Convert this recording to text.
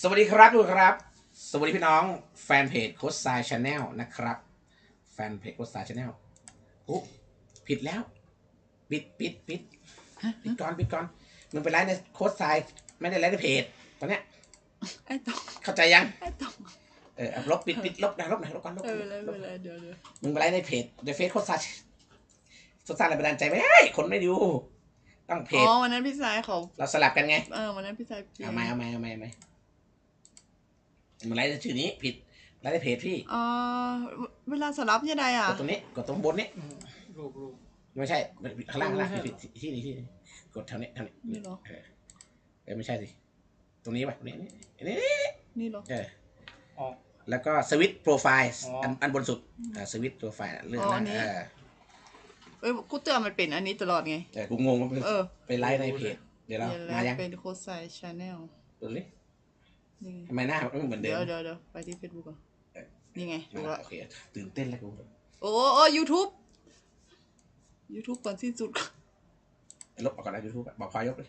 สวัสดีครับทุกคนครับ สวัสดีพี่น้องแฟนเพจโคชไซชาแนลนะครับ แฟนเพจโคชไซชาแนลโอ้ผิดแล้ว ปิดปิดปิดปิดก่อนปิดก่อนมึงไปไลฟ์ในโคชไซไม่ได้ไลฟ์ในเพจตอนเนี้ยไอ้ตองเข้าใจยังไอ้ตองเออเอาลบปิดปิดลบนะลบนะลบก่อนลบเอก่อนอเลยลบเลยเดี๋ยวเดี๋ยวมึงไปไลฟ์ในเพจในเฟซโคชไซโคชไซอะไรบันดาลใจไม่ได้คนไม่ดูต้องเพอ๋จอวันนั้นพี่สายเขาเราสลับกันไงเออวันนั้นพี่สายเปลี่ยนเอาไหมเอาไหมเอาไหมเอาไหม มึงไลฟ์ในชื่อนี้ผิดไลฟ์ในเพจพี่อ่าเวลาสลับยังไงอะกดตรงนี้กดตรงบนนี้ลูกลูกไม่ใช่ข้างล่างข้างล่างไม่ใช่ผิดผิดที่นี่ที่นี่กดแถวนี้แถวนี้นี่เหรอเออเออไม่ใช่สิตรงนี้ป่ะตรงนี้นี่นี่นี่เหรอเออออกแล้วก็สวิตช์โปรไฟล์อ๋ออัอันอันบนสุดอ่าสวิตช์โปรไฟล์เรื่องอ๋ออันั้นนนี้เออเอ้ยกูเตือนมันเป็นอันนี้ตลอดไงแต่กูงงว่าเออไปไลฟ์ในเพจเดี๋ยวเราเดี๋ยวมาแล้ยังวเป็นโค้ชไซชาแนลดูดินี่ ทำไมหน้ามันไม่เหมือนเดิเดี๋ยมวเดี๋ยวเดี๋ยวไปที่เฟซบุ๊กก่อนเออนี่ไงดูละ โอเคตื่นเต้นแล้วกูโอ้โอ้ยูทูบยูทูบก่อนสิ้นสุด ลบออกก่อนนะยูทูบบอกพอยกเลย